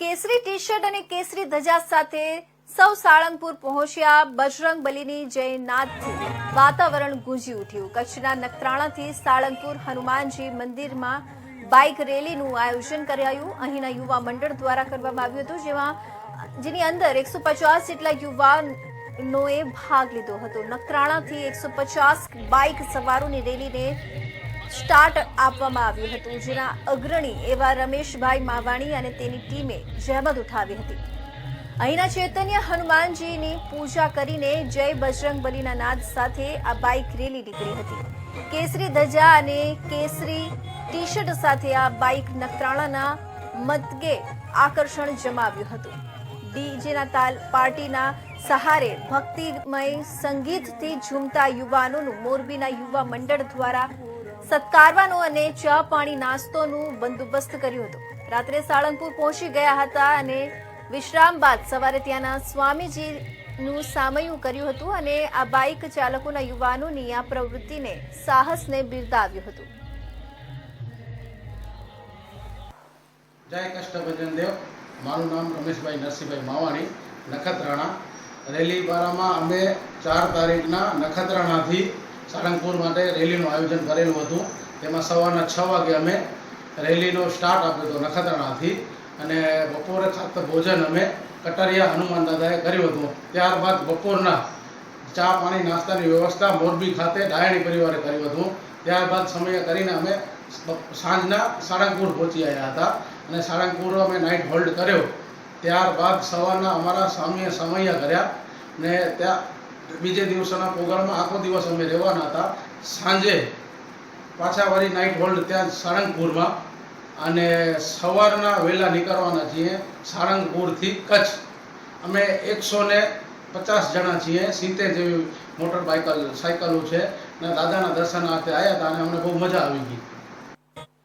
કેસરી T shirt અને કેસરી ધજા સાથે સૌ સાળંગપુર પહોંચ્યા. બજરંગ બલીની જયનાથથી વાતાવરણ ગુંજી ઉઠ્યું. કચ્છના નખત્રાણાથી સાળંગપુર હનુમાનજી મંદિરમાં બાઇક રેલીનું આયોજન કરાયું. અહીંના યુવા મંડળ દ્વારા કરવામાં આવ્યું હતું, જેમાં, જેની અંદર એકસો પચાસ જેટલા યુવાનોએ ભાગ લીધો હતો. નખત્રાણાથી એકસો પચાસ બાઇક સવારોની રેલીને સ્ટાર્ટ આપવામાં આવ્યું હતું, જેના અગ્રણી એવા રમેશભાઈ માવાણી અને તેની ટીમે જહેમત ઉઠાવી હતી. અહીંના ચૈતન્ય હનુમાનજીની પૂજા કરીને જય બજરંગ બલીના નાદ સાથે આ બાઇક રેલી નીકળી હતી. કેસરી ધજા અને કેસરી ટી શર્ટ સાથે આ બાઇક નખત્રાણાના મતગે આકર્ષણ જમાવ્યું હતું. ડીજેના તાલ પાર્ટીના સહારે ભક્તિમય સંગીતથી ઝૂમતા યુવાનોનું મોરબીના યુવા મંડળ દ્વારા સત્કારવાનો અને ચા પાણી નાસ્તોનું બંદોબસ્ત કર્યું હતું. રાત્રે સાળંગપુર પહોંચી ગયા હતા અને વિશ્રામ બાદ સવારે ત્યાંના સ્વામીજીનું સામયું કર્યું હતું અને આ બાઇક ચાલકોના યુવાનોની આ પ્રવૃત્તિને સાહસને બિરદાવ્યું હતું. જય કષ્ટભજન દેવ. મારું નામ રમેશભાઈ નરસિંહભાઈ માવાણી, નખત્રાણા. રેલી બારામાં અમે ચાર તારીખના નખત્રાણાથી સાળંગપુર માટે રેલીનું આયોજન કરેલું હતું. તેમાં સવારના છ વાગે અમે રેલીનો સ્ટાર્ટ આપ્યો હતો નખત્રાણાથી અને બપોરે ખાતર ભોજન અમે કટરિયા હનુમાન દાદાએ કર્યું હતું. ત્યારબાદ બપોરના ચા પાણી નાસ્તાની વ્યવસ્થા મોરબી ખાતે ડાયણી પરિવારે કર્યું હતું. ત્યારબાદ સમય કરીને અમે સાંજના સાળંગપુર પહોંચી આવ્યા હતા અને સાળંગપુર અમે નાઇટ હોલ્ડ કર્યો. ત્યારબાદ સવારના અમારા સ્વામીએ સમયા કર્યા ને ત્યાં બીજે દિવસના પ્રોગ્રામમાં આખો દિવસ અમે રહેવાના હતા. સાંજે પાછા વળી નાઇટ હોલ્ડ ત્યાં સાળંગપુરમાં અને સવારના વહેલા નીકળવાના છીએ સાળંગપુરથી કચ્છ. અમે એકસો ને પચાસ જણા છીએ, સિત્તેર જેવી મોટર બાઇકલ, સાયકલો છે. ને દાદાના દર્શનાર્થે આવ્યા હતા અને અમને બહુ મજા આવી ગઈ.